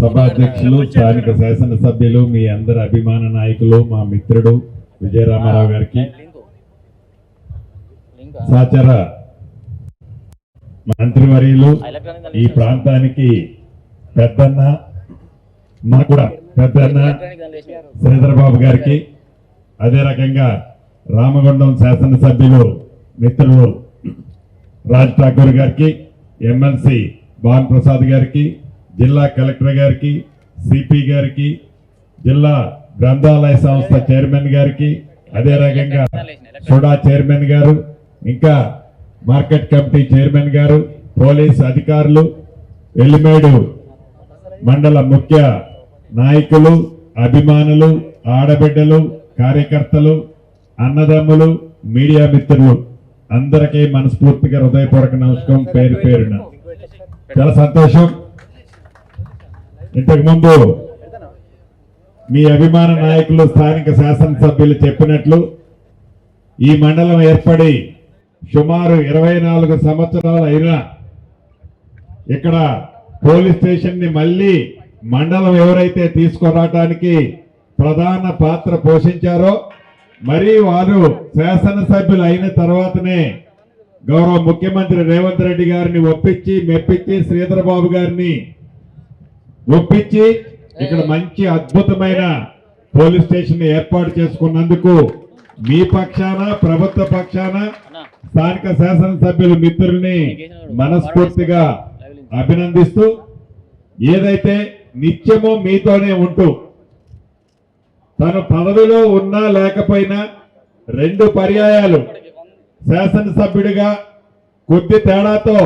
సభాధ్యక్షులు స్థానిక శాసనసభ్యులు మీ అందరి అభిమాన నాయకులు మా మిత్రుడు విజయరామారావు గారికి. సహచర మంత్రివర్యులు ఈ ప్రాంతానికి పెద్దన్న మా కూడా పెద్దన్న శ్రీధరబాబు గారికి. అదే రకంగా రామగుండం శాసనసభ్యులు మిత్రులు రాజ్ ఠాకూర్ గారికి ఎమ్మెల్సీ భాన్ ప్రసాద్ గారికి జిల్లా కలెక్టర్ గారికి సిపి గారికి జిల్లా గ్రంథాలయ సంస్థ చైర్మన్ గారికి అదే రకంగా సుడా చైర్మన్ గారు ఇంకా మార్కెట్ కమిటీ చైర్మన్ గారు పోలీస్ అధికారులు ఎల్లిమేడు మండల ముఖ్య నాయకులు అభిమానులు ఆడబిడ్డలు కార్యకర్తలు అన్నదమ్ములు మీడియా మిత్రులు అందరికీ మనస్ఫూర్తిగా హృదయపూర్వక నమస్కారం పేరు పేరున. చాలా సంతోషం. ఇంతకు ముందు మీ అభిమాన నాయకులు స్థానిక శాసనసభ్యులు చెప్పినట్లు ఈ మండలం ఏర్పడి సుమారు ఇరవై నాలుగు సంవత్సరాలు అయినా ఇక్కడ పోలీస్ స్టేషన్ని మళ్ళీ మండలం ఎవరైతే తీసుకురావటానికి ప్రధాన పాత్ర పోషించారో మరి వారు శాసనసభ్యులు అయిన తర్వాతనే గౌరవ ముఖ్యమంత్రి రేవంత్ రెడ్డి గారిని ఒప్పించి మెప్పించి శ్రీధర్ బాబు గారిని ఒప్పించి ఇక్కడ మంచి అద్భుతమైన పోలీస్ స్టేషన్ ఏర్పాటు చేసుకున్నందుకు మీ పక్షాన ప్రభుత్వ పక్షాన స్థానిక శాసనసభ్యుల మిత్రుల్ని మనస్ఫూర్తిగా అభినందిస్తూ ఏదైతే నిత్యము మీతోనే ఉంటూ తను పదవిలో ఉన్నా లేకపోయినా రెండు పర్యాయాలు శాసనసభ్యుడిగా కొద్ది తేడాతో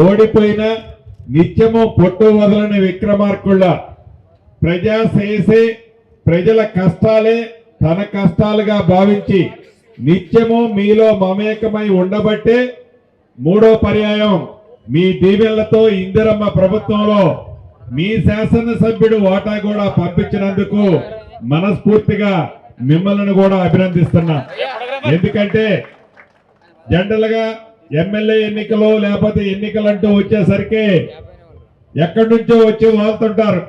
ఓడిపోయినా నిత్యము పొట్టు వదలని విక్రమార్కుళ్ళ ప్రజా చేసే ప్రజల కష్టాలే తన కష్టాలుగా భావించి నిత్యము మీలో మమేకమై ఉండబట్టే మూడో పర్యాయం మీ దీవెళ్ళతో ఇందిరమ్మ ప్రభుత్వంలో మీ శాసనసభ్యుడు వాటా కూడా పంపించినందుకు మనస్ఫూర్తిగా మిమ్మల్ని కూడా అభినందిస్తున్నా. ఎందుకంటే జనరల్గా ఎమ్మెల్యే ఎన్నికలు లేకపోతే ఎన్నికలంటూ వచ్చేసరికి ఎక్కడి నుంచో వచ్చి వాళ్తుంటారు.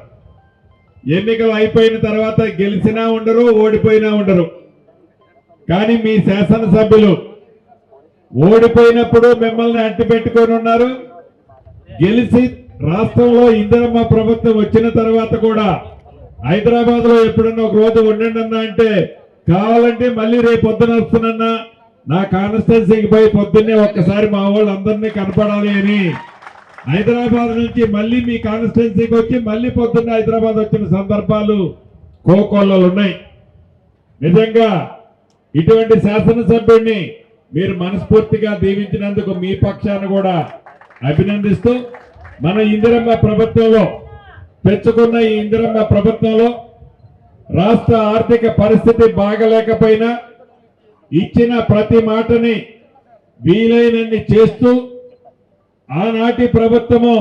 ఎన్నికలు అయిపోయిన తర్వాత గెలిచినా ఉండరు ఓడిపోయినా ఉండరు. కానీ మీ శాసనసభ్యులు ఓడిపోయినప్పుడు మిమ్మల్ని అంటిపెట్టుకొని ఉన్నారు. గెలిచి రాష్ట్రంలో ఇందిరమ్మ ప్రభుత్వం వచ్చిన తర్వాత కూడా హైదరాబాద్లో ఎప్పుడన్నా ఒక రోజు ఉండండి అన్నా అంటే కావాలంటే మళ్ళీ రేపు పొద్దున వస్తున్నా నా కాన్స్టెన్సీకి పోయి పొద్దున్నే ఒక్కసారి మా వాళ్ళు అందరినీ కనపడాలి అని. హైదరాబాద్ నుంచి మళ్ళీ మీ కాన్స్టిట్యున్సీకి వచ్చి మళ్ళీ పొద్దున్న హైదరాబాద్ వచ్చిన సందర్భాలు కోకోళ్ళలు ఉన్నాయి. నిజంగా ఇటువంటి శాసనసభ్యుడిని మీరు మనస్ఫూర్తిగా దీవించినందుకు మీ పక్షాన్ని కూడా అభినందిస్తూ మన ఇందిరమ్మ ప్రభుత్వంలో తెచ్చుకున్న ఈ ఇందిరమ్మ ప్రభుత్వంలో రాష్ట్ర ఆర్థిక పరిస్థితి బాగలేకపోయినా ఇచ్చిన ప్రతి మాటని వీలైనన్ని చేస్తూ ఆనాటి ప్రభుత్వము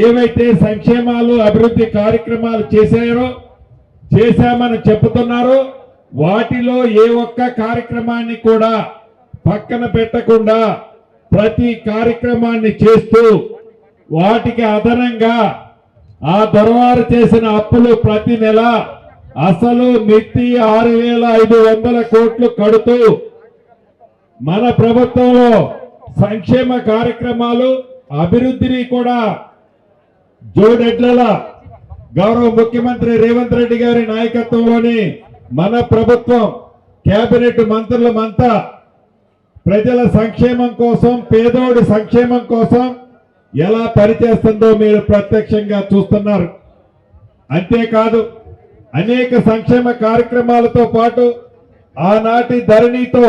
ఏవైతే సంక్షేమాలు అభివృద్ధి కార్యక్రమాలు చేశారో చేశామని చెప్తున్నారో వాటిలో ఏ ఒక్క కార్యక్రమాన్ని కూడా పక్కన పెట్టకుండా ప్రతి కార్యక్రమాన్ని చేస్తూ వాటికి అదనంగా ఆ దొరవారు చేసిన అప్పులు ప్రతి నెల అసలు మిత్తి ఆరు వేల ఐదు వందల కోట్లు కడుతూ మన ప్రభుత్వంలో సంక్షేమ కార్యక్రమాలు అభివృద్ధిని కూడా జోడెడ్ల గౌరవ ముఖ్యమంత్రి రేవంత్ రెడ్డి గారి నాయకత్వంలోని మన ప్రభుత్వం కేబినెట్ మంత్రులమంతా ప్రజల సంక్షేమం కోసం పేదోడి సంక్షేమం కోసం ఎలా పనిచేస్తుందో మీరు ప్రత్యక్షంగా చూస్తున్నారు. అంతేకాదు అనేక సంక్షేమ కార్యక్రమాలతో పాటు ఆనాటి ధరణితో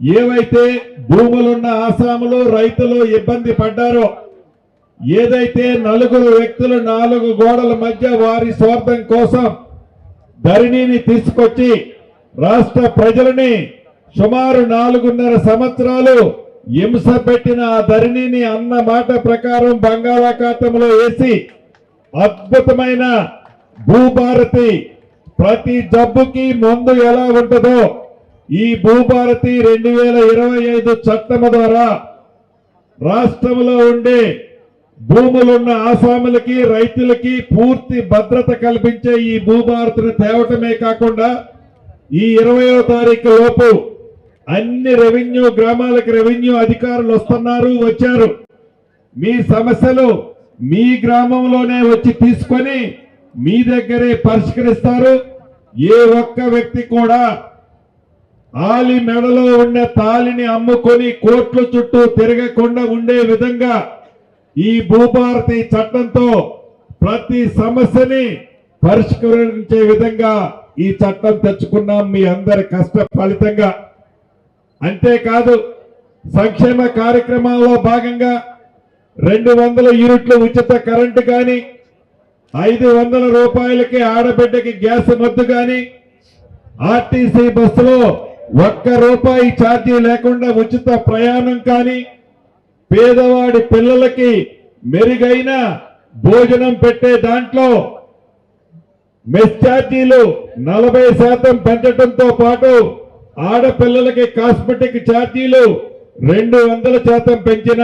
ఏవైతే భూములున్న ఆసాములు రైతులు ఇబ్బంది పడ్డారో ఏదైతే నలుగురు వ్యక్తులు నాలుగు గోడల మధ్య వారి స్వార్థం కోసం ధరణిని తీసుకొచ్చి రాష్ట్ర ప్రజలని సుమారు నాలుగున్నర సంవత్సరాలు హింస పెట్టిన ఆ ధరణిని అన్న మాట ప్రకారం బంగాళాఖాతంలో వేసి అద్భుతమైన భూభారతి ప్రతి జబ్బుకి మందు ఎలా ఉంటుందో ఈ భూభారతి రెండు వేల ఇరవై ఐదు చట్టం ద్వారా రాష్ట్రంలో ఉండే భూములున్న ఆసాములకి రైతులకి పూర్తి భద్రత కల్పించే ఈ భూభారతిని తేవటమే కాకుండా ఈ ఇరవయో తారీఖు లోపు అన్ని రెవెన్యూ గ్రామాలకు రెవెన్యూ అధికారులు వస్తున్నారు వచ్చారు. మీ సమస్యలు మీ గ్రామంలోనే వచ్చి తీసుకొని మీ దగ్గరే పరిష్కరిస్తారు. ఏ ఒక్క వ్యక్తి కూడా ఆలి మెడలో ఉన్న తాలిని అమ్ముకొని కోట్ల చుట్టూ తిరగకుండా ఉండే విధంగా ఈ భూభారతి చట్టంతో ప్రతి సమస్యని పరిష్కరించే విధంగా ఈ చట్టం తెచ్చుకున్నాం మీ అందరి కష్ట ఫలితంగా. అంతేకాదు సంక్షేమ కార్యక్రమాల్లో భాగంగా రెండు వందల యూనిట్లు ఉచిత కరెంటు కానీ ఐదు వందల రూపాయలకి ఆడబిడ్డకి గ్యాస్ మద్దు కానీ ఆర్టీసీ బస్సులో ఒక్క రూపాయి ఛార్జీ లేకుండా ఉచిత ప్రయాణం కానీ పేదవాడి పిల్లలకి మెరుగైన భోజనం పెట్టే దాంట్లో మెస్ ఛార్జీలు నలభై శాతం పెంచడంతో పాటు ఆడపిల్లలకి కాస్మెటిక్ ఛార్జీలు రెండు వందల శాతం పెంచిన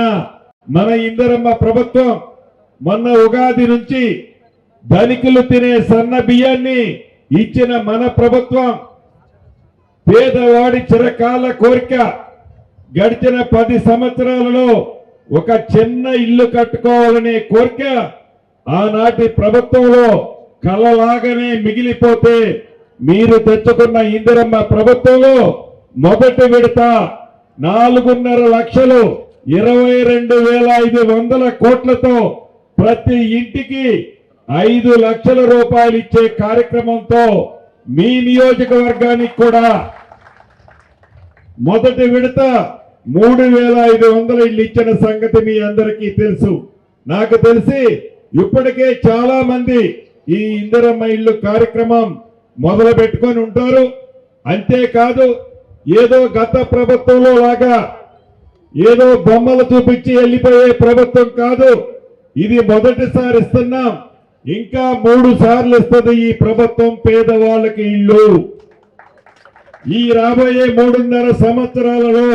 మన ఇందరమ్మ ప్రభుత్వం మొన్న ఉగాది నుంచి ధనికులు తినే సన్న బియ్యాన్ని ఇచ్చిన మన ప్రభుత్వం పేదవాడి చిరకాల కోరిక. గడిచిన పది సంవత్సరాలలో ఒక చిన్న ఇల్లు కట్టుకోవాలనే కోరిక ఆనాటి ప్రభుత్వంలో కలలాగానే మిగిలిపోతే మీరు తెచ్చుకున్న ఇందిరమ్మ ప్రభుత్వంలో మొదటి విడత నాలుగున్నర లక్షలు ఇరవై రెండు వేల ఐదు వందల కోట్లతో ప్రతి ఇంటికి ఐదు లక్షల రూపాయలు ఇచ్చే కార్యక్రమంతో మీ నియోజకవర్గానికి కూడా మొదటి విడత మూడు వేల ఐదు వందల ఇళ్ళు ఇచ్చిన సంగతి మీ అందరికీ తెలుసు. నాకు తెలిసి ఇప్పటికే చాలా మంది ఈ ఇందిరమ్మ ఇల్లు కార్యక్రమం మొదలు పెట్టుకొని ఉంటారు. అంతేకాదు ఏదో గత ప్రభుత్వంలో లాగా ఏదో బొమ్మలు చూపించి వెళ్ళిపోయే ప్రభుత్వం కాదు. ఇది మొదటిసారి ఇస్తున్నాం. ఇంకా మూడు సార్లు ఇస్తుంది ఈ ప్రభుత్వం పేదవాళ్ళకి ఇల్లు. ఈ రాబోయే మూడున్నర సంవత్సరాలలో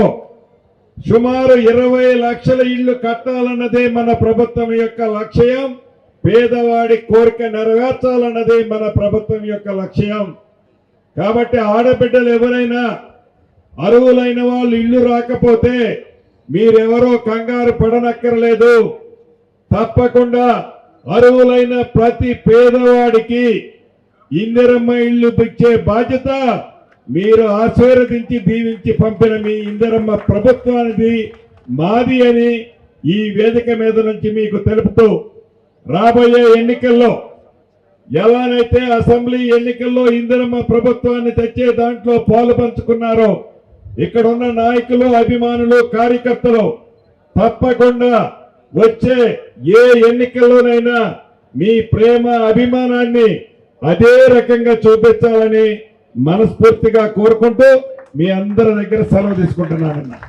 సుమారు ఇరవై లక్షల ఇళ్ళు కట్టాలన్నదే మన ప్రభుత్వం యొక్క లక్ష్యం. పేదవాడి కోరిక నెరవేర్చాలన్నదే మన ప్రభుత్వం యొక్క లక్ష్యం. కాబట్టి ఆడబిడ్డలు ఎవరైనా అరువులైన వాళ్ళు ఇల్లు రాకపోతే మీరెవరో కంగారు పడనక్కర్లేదు. తప్పకుండా అరువులైన ప్రతి పేదవాడికి ఇందిరమ్మ ఇల్లు ఇచ్చే బాధ్యత మీరు ఆశీర్వదించి దీవించి పంపిన మీ ఇందిరమ్మ ప్రభుత్వానికి మాది అని ఈ వేదిక మీద నుంచి మీకు తెలుపుతూ రాబోయే ఎన్నికల్లో ఎలానైతే అసెంబ్లీ ఎన్నికల్లో ఇందిరమ్మ ప్రభుత్వాన్ని తెచ్చే దాంట్లో పాలు పంచుకున్నారో ఇక్కడున్న నాయకులు అభిమానులు కార్యకర్తలు తప్పకుండా వచ్చే ఏ ఎన్నికల్లోనైనా మీ ప్రేమ అభిమానాన్ని అదే రకంగా చూపించాలని మనస్ఫూర్తిగా కోరుకుంటూ మీ అందరి దగ్గర సెలవు తీసుకుంటున్నానన్నా.